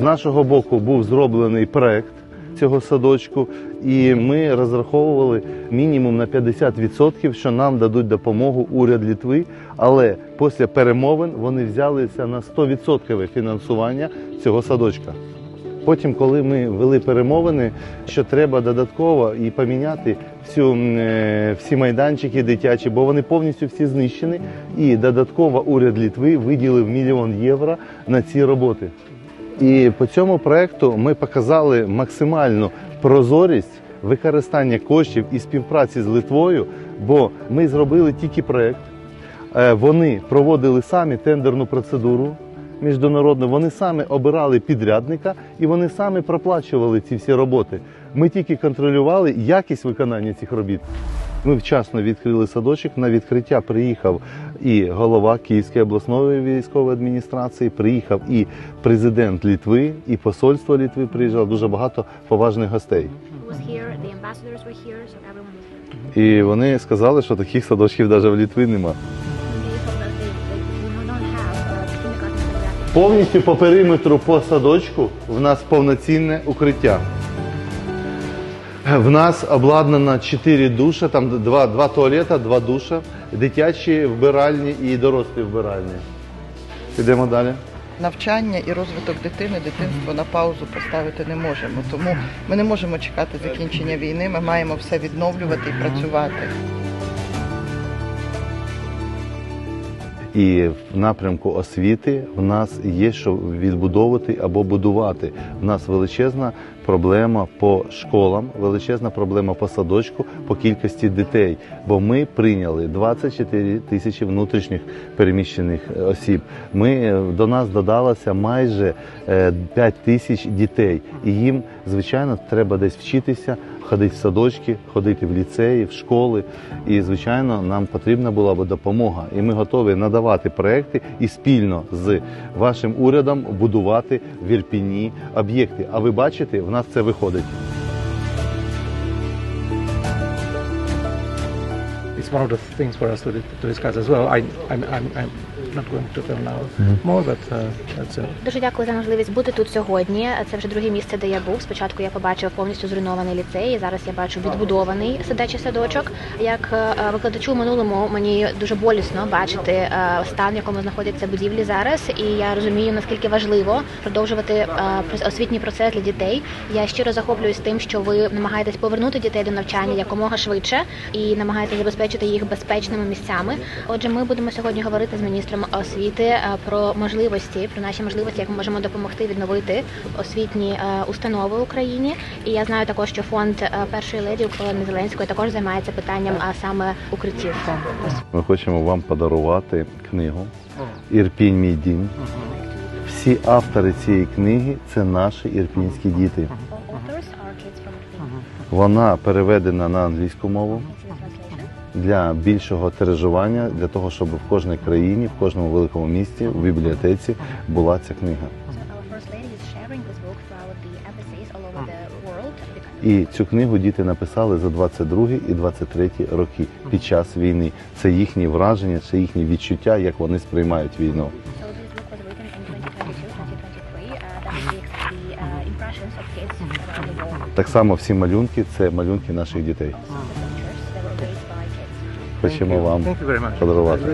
З нашого боку був зроблений проект цього садочку, і ми розраховували мінімум на 50%, що нам дадуть допомогу уряд Літви. Але після перемовин вони взялися на 100% фінансування цього садочка. Потім, коли ми вели перемовини, що треба додатково і поміняти всю, е, всі майданчики дитячі, бо вони повністю всі знищені. І додатково уряд Літви виділив мільйон євро на ці роботи. І по цьому проекту ми показали максимальну прозорість використання коштів і співпраці з Литвою, бо ми зробили тільки проект. Е, Вони проводили самі тендерну процедуру міжнародну, вони самі обирали підрядника і вони самі проплачували ці всі роботи. Ми тільки контролювали якість виконання цих робіт. Ми вчасно відкрили садочок. На відкриття приїхав і голова Київської обласної військової адміністрації, приїхав і президент Літви, і посольство Літви приїжджало. Дуже багато поважних гостей. І вони сказали, що таких садочків навіть в Літві нема. Повністю по периметру по садочку в нас повноцінне укриття. В нас обладнано 4 душа, там два, два туалета, два душа, дитячі вбиральні і дорослі вбиральні. Підемо далі. Навчання і розвиток дитини, дитинство на паузу поставити не можемо. Тому ми не можемо чекати закінчення війни. Ми маємо все відновлювати і працювати. І в напрямку освіти в нас є що відбудовувати або будувати. В нас величезна проблема по школам, величезна проблема по садочку, по кількості дітей. Бо ми прийняли 24 тисячі внутрішніх переміщених е, осіб. Ми е, до нас додалося майже е, 5 тисяч дітей, і їм звичайно треба десь вчитися. Ходити в садочки, ходити в ліцеї, в школи. І, звичайно, нам потрібна була б допомога. І ми готові надавати проекти і спільно з вашим урядом будувати в Ірпіні об'єкти. А ви бачите, в нас це виходить. It's one of the things for us to, to discuss as well. I, I'm, I'm, I'm not going to tell now more, but uh, that's it. Дуже дякую за можливість бути тут сьогодні. Це вже друге місце, де я був. Спочатку я побачив повністю зруйнований ліцей. і Зараз я бачу відбудований сидячий садочок. Як е, викладачу в минулому мені дуже болісно бачити е, стан, в якому знаходяться будівлі зараз. І я розумію наскільки важливо продовжувати е, прос- освітній процес для дітей. Я щиро захоплююсь тим, що ви намагаєтесь повернути дітей до навчання якомога швидше і намагаєтесь забезпечити їх безпечними місцями. Отже, ми будемо сьогодні говорити з міністром освіти е, про можливості, про наші можливості, як ми можемо допомогти відновити освітні е, установи в Україні. І я знаю також, що фонд е, першої леді Олени Зеленської також займається питанням, а саме укриттів. Ми хочемо вам подарувати книгу Ірпінь мій дім. Всі автори цієї книги це наші ірпінські діти. Вона переведена на англійську мову. Для більшого тиражування, для того, щоб в кожній країні, в кожному великому місті, в бібліотеці була ця книга. І цю книгу діти написали за 22 і 23 роки під час війни. Це їхні враження, це їхні відчуття, як вони сприймають війну. So this book was written in 2022-2023. That depicts the impressions of kids around the world. Так само всі малюнки це малюнки наших дітей. Хочемо вам подарувати.